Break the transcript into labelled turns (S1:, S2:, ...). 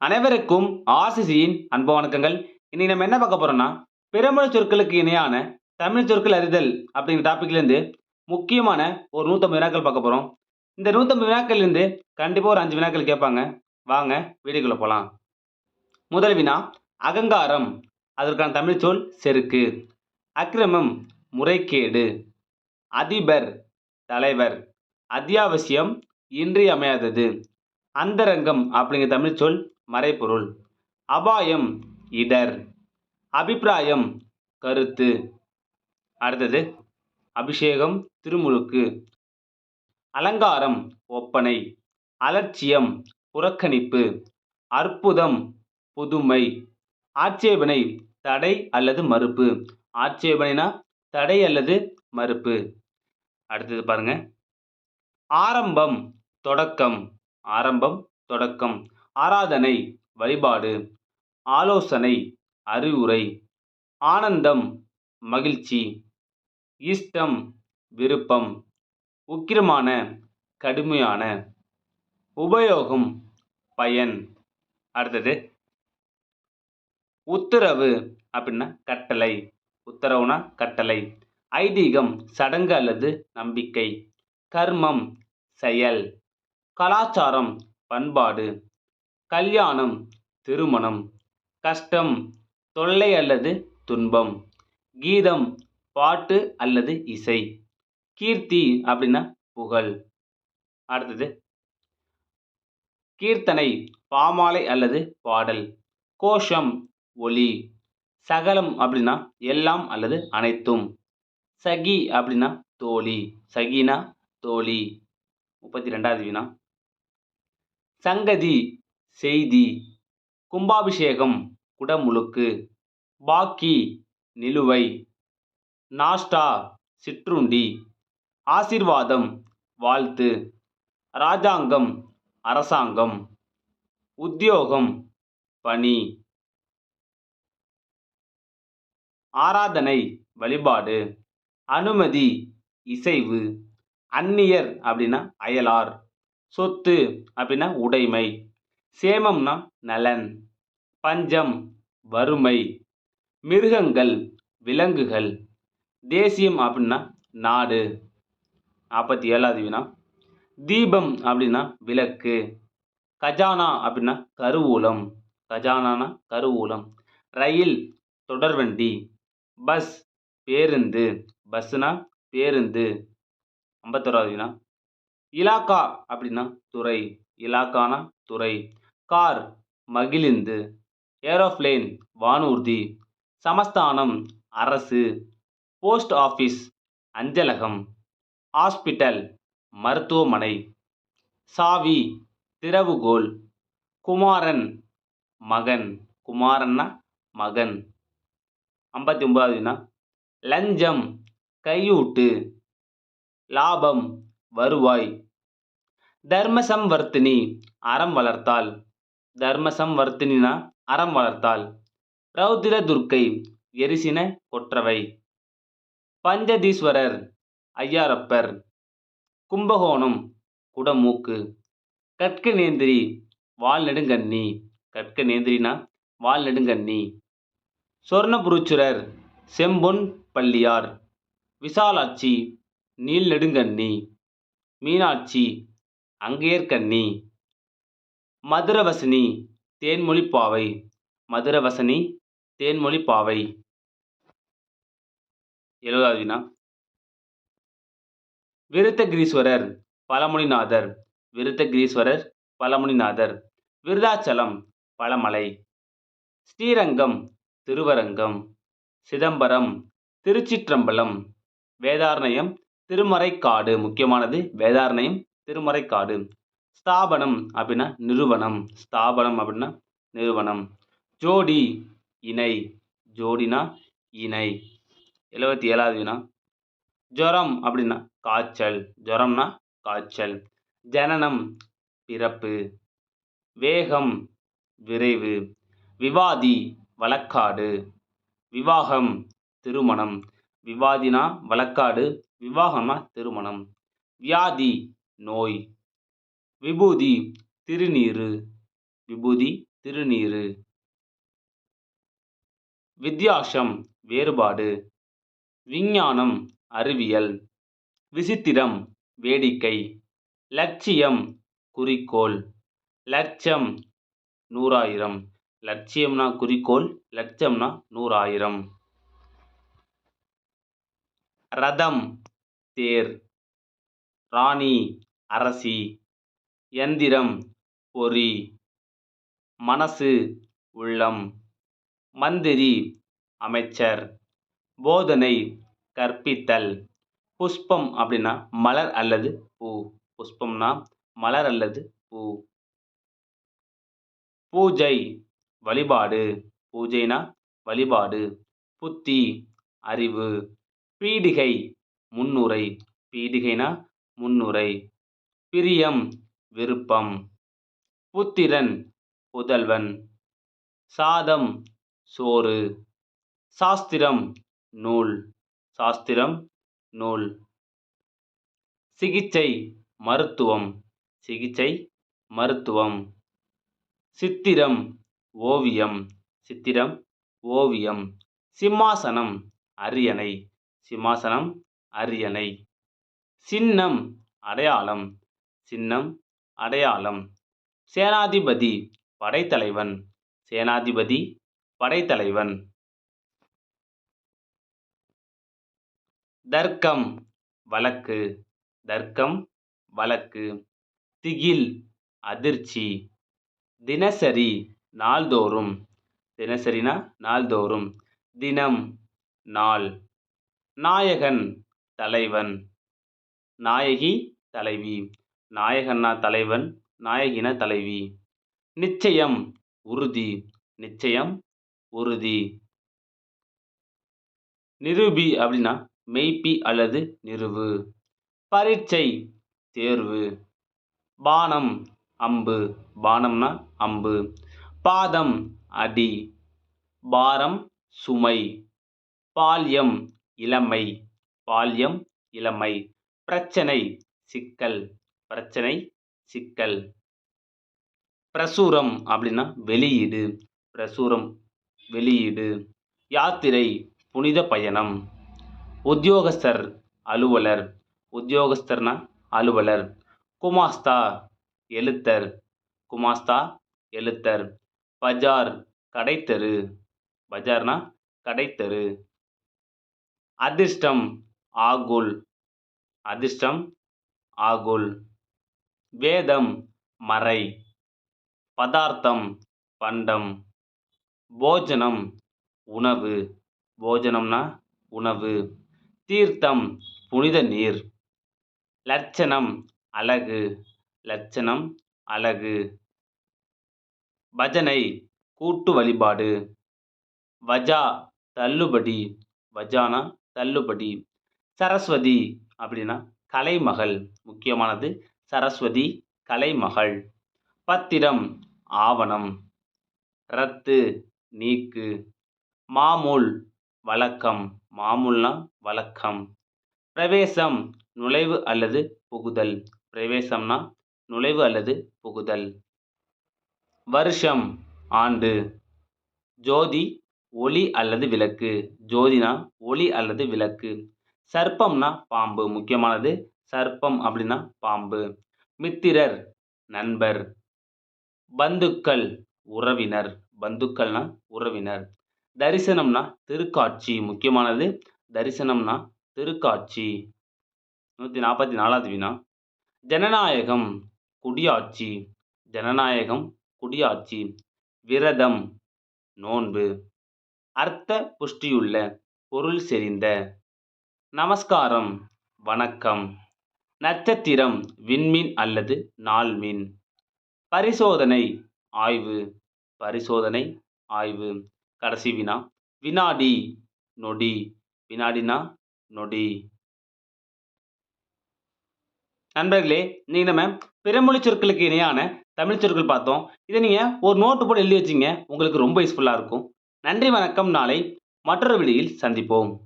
S1: அனைவருக்கும் ஆசிசியின் அன்பு வணக்கங்கள். இன்னைக்கு நம்ம என்ன பார்க்க போறோம்னா பிறமொழி சொற்களுக்கு இணையான தமிழ் சொற்கள் அறிதல் அப்படிங்கிற டாபிக்லேருந்து முக்கியமான ஒரு நூற்றம்பது வினாக்கள் பார்க்க போறோம். இந்த நூற்றம்பது வினாக்கள்லேருந்து இருந்து ஒரு அஞ்சு வினாக்கள் கேட்பாங்க. வாங்க வீடியோக்குள்ளே போகலாம் முதல் வினா அகங்காரம். அதற்கான தமிழ் சொல் செருக்கு. அக்கிரமம் முறைகேடு. அதிபர் தலைவர். அத்தியாவசியம் இன்றியமையாதது. அந்தரங்கம் அப்படிங்கிற தமிழ் சொல் மறைபொருள். அபாயம் இடர். அபிப்பிராயம் கருத்து. அடுத்தது அபிஷேகம் திருமுழுக்கு. அலங்காரம் ஒப்பனை. அலட்சியம் புறக்கணிப்பு. அற்புதம் புதுமை. ஆட்சேபனை தடை அல்லது மறுப்பு. ஆட்சேபனைனா தடை அல்லது மறுப்பு. அடுத்தது பாருங்க. ஆரம்பம் தொடக்கம். ஆரம்பம் தொடக்கம். ஆராதனை வழிபாடு ஆலோசனை அறிவுரை ஆனந்தம் மகிழ்ச்சி இஷ்டம் விருப்பம் உக்கிரமான கடுமையான உபயோகம் பயன். அடுத்தது உத்தரவு அப்படின்னா கட்டளை. உத்தரவுனா கட்டளை. ஐதீகம் சடங்கு அல்லது நம்பிக்கை. கர்மம் செயல். கலாச்சாரம் பண்பாடு. கல்யாணம் திருமணம் கஷ்டம் தொல்லை அல்லது துன்பம் கீதம் பாட்டு அல்லது இசை கீர்த்தி அப்படின்னா புகழ். அடுத்தது கீர்த்தனை பாமாலை அல்லது பாடல் கோஷம் ஒலி சகலம் அப்படின்னா எல்லாம் அல்லது அனைத்தும் சகி அப்படின்னா தோழி சகினா தோழி. முப்பத்தி ரெண்டாவது வினா. சங்கதி செய்தி. கும்பாபிஷேகம் குடமுழுக்கு. பாக்கி நிலுவை. நாஷ்டா சிற்றுண்டி. ஆசிர்வாதம் வாழ்த்து. ராஜாங்கம் அரசாங்கம். உத்தியோகம் பணி. ஆராதனை வழிபாடு. அனுமதி இசைவு. அந்நியர் அப்படின்னா அயலார். சொத்து அப்படின்னா உடைமை. சேமம்னா நலன் பஞ்சம் வறுமை மிருகங்கள் விலங்குகள் தேசியம் அப்படின்னா நாடு. நாற்பத்தி ஏழாவது வினா தீபம் அப்படின்னா விளக்கு கஜானா அப்படின்னா கருவூலம். கஜானானா கருவூலம். ரயில் தொடர்வண்டி பஸ் பேருந்து. பஸ்ஸுனா பேருந்து. ஐம்பத்தோராவது வினா இலாக்கா அப்படின்னா துறை. இலாக்கானா துறை. கார் மகிழுந்து ஏரோப்ளேன் வானூர்தி சமஸ்தானம் அரசு போஸ்ட் ஆஃபீஸ் அஞ்சலகம் ஹாஸ்பிட்டல் மருத்துவமனை சாவி திறவுகோல் குமாரன் மகன். குமாரன்னா மகன். ஐம்பத்தி ஒன்பதாவதுனா லஞ்சம் கையூட்டு லாபம் வருவாய். தர்மசம்வர்த்தினி அறம் வளர்த்தாள் தர்மசம் வர்த்தினா அறம் வளர்த்தாள் ரௌத்திர துர்க்கை எரிசின கொற்றவை. பஞ்சதீஸ்வரர் ஐயாரப்பர். கும்பகோணம் குடமூக்கு. கற்க நேந்திரி வால் நெடுங்கண்ணி கற்க நேந்திரினா வால் நெடுங்கண்ணி சொர்ணபுருச்சுரர் செம்பொன் பள்ளியார். விசாலாட்சி நீல் நெடுங்கண்ணி மீனாட்சி அங்கேற்கண்ணி மதுரவசனி தேன்மொழி பாவை மதுரவசனி தேன்மொழி பாவை எழுபதாவது வினா. விருத்தகிரீஸ்வரர் பழமொழிநாதர் விருத்தகிரீஸ்வரர் பழமொழிநாதர் விருதாச்சலம் பழமலை. ஸ்ரீரங்கம் திருவரங்கம். சிதம்பரம் திருச்சிற்றம்பலம். வேதாரண்யம் திருமறைக்காடு. முக்கியமானது வேதாரண்யம் திருமறைக்காடு. ஸ்தாபனம் அப்படின்னா நிறுவனம். ஸ்தாபனம் அப்படின்னா நிறுவனம். ஜோடி இணை. ஜோடினா இணை. எழுபத்தி ஏழாவது வினா ஜுரம் அப்படின்னா காய்ச்சல். ஜுரம்னா காய்ச்சல். ஜனனம் பிறப்பு. வேகம் விரைவு. விவாதி வழக்காடு. விவாகம் திருமணம். விவாதினா வழக்காடு விவாகம்னா திருமணம். வியாதி நோய். விபூதி திருநீறு. விபூதி திருநீறு. வித்தியாசம் வேறுபாடு. விஞ்ஞானம் அறிவியல். விசித்திரம் வேடிக்கை. லட்சியம் குறிக்கோள். லட்சம் நூறாயிரம். லட்சியம்னா குறிக்கோள் லட்சம்னா நூறாயிரம். ரதம் தேர். ராணி அரசி. எந்திரம் பொறி மனசு உள்ளம் மந்திரி அமைச்சர் போதனை கற்பித்தல் புஷ்பம் அப்படின்னா மலர் அல்லது பூ. புஷ்பம்னா மலர் அல்லது பூ. பூஜை வழிபாடு. பூஜைனா வழிபாடு. புத்தி அறிவு. பீடிகை முன்னுரை. பீடிகைனா முன்னுரை. பிரியம் விருப்பம். புத்திரன் புதல்வன். சாதம் சோறு. சாஸ்திரம் நூல். சாஸ்திரம் நூல். சிகிச்சை மருத்துவம். சிகிச்சை மருத்துவம். சித்திரம் ஓவியம். சித்திரம் ஓவியம். சிம்மாசனம் அரியணை. சிம்மாசனம் அரியணை. சின்னம் அடையாளம். சின்னம் அடையாளம். சேனாதிபதி படைத்தலைவன். சேனாதிபதி படைத்தலைவன். தர்க்கம் வழக்கு. தர்க்கம் வழக்கு. திகில் அதிர்ச்சி. தினசரி நாள்தோறும். தினசரினா நாள்தோறும். தினம் நாள். நாயகன் தலைவன். நாயகி தலைவி. நாயகன்னா தலைவன் நாயகினா தலைவி. நிச்சயம் உறுதி நிச்சயம் உறுதி. நிரூபி அப்படின்னா மெய்ப்பி அல்லது நிறுவு பரீட்சை தேர்வு. பானம் அம்பு. பானம்னா அம்பு. பாதம் அடி. பாரம் சுமை. பால்யம் இளமை. பால்யம் இளமை. பிரச்சனை சிக்கல். பிரச்சனை சிக்கல். பிரசுரம் அப்படின்னா வெளியீடு. பிரசுரம் வெளியீடு. யாத்திரை புனித பயணம். உத்தியோகஸ்தர் அலுவலர். உத்தியோகஸ்தர்னா அலுவலர். குமாஸ்தா எழுத்தர். குமாஸ்தா எழுத்தர். பஜார் கடைத்தெரு. பஜார்னா கடைத்தெரு. அதிர்ஷ்டம் ஆகுல். அதிர்ஷ்டம் ஆகுல். வேதம் மறை பதார்த்தம் பண்டம் போஜனம் உணவு. போஜனம்னா உணவு. தீர்த்தம் புனித நீர். லட்சணம் அழகு லட்சணம் அழகு பஜனை கூட்டு வழிபாடு. வஜா தள்ளுபடி. வஜானா தள்ளுபடி. சரஸ்வதி அப்படின்னா கலைமகள். முக்கியமானது சரஸ்வதி கலைமகள். பத்திரம் ஆவணம். ரத்து நீக்கு. மாமூல் வழக்கம். மாமூல்னா வழக்கம். பிரவேசம் நுழைவு அல்லது புகுதல். பிரவேசம்னா நுழைவு அல்லது புகுதல். வருஷம் ஆண்டு. ஜோதி ஒளி அல்லது விளக்கு. ஜோதினா ஒளி அல்லது விளக்கு. சர்ப்பம்னா பாம்பு முக்கியமானது சர்ப்பம் அப்படின்னா பாம்பு. மித்திரர் நண்பர். பந்துக்கள் உறவினர். பந்துக்கள்னா உறவினர். தரிசனம்னா திருக்காட்சி முக்கியமானது தரிசனம்னா திருக்காட்சி. நூற்றி நாற்பத்தி நாலாவது வினா ஜனநாயகம் குடியாட்சி. ஜனநாயகம் குடியாட்சி. விரதம் நோன்பு. அர்த்த புஷ்டியுள்ள பொருள் செறிந்த. நமஸ்காரம் வணக்கம். நட்சத்திரம் விண்மீன் அல்லது நாள்மீன்? பரிசோதனை ஆய்வு. பரிசோதனை ஆய்வு. கடைசி வினா. வினாடி நொடி. வினாடினா நொடி. நண்பர்களே நீங்கள் நம்ம பிறமொழி சொற்களுக்கு இணையான தமிழ் சொற்கள் பார்த்தோம். இதை நீங்கள் ஒரு நோட்டு போட்டு எழுதி வச்சிங்க. உங்களுக்கு ரொம்ப யூஸ்ஃபுல்லாக இருக்கும். நன்றி வணக்கம். நாளை மற்றொரு விடியில் சந்திப்போம்.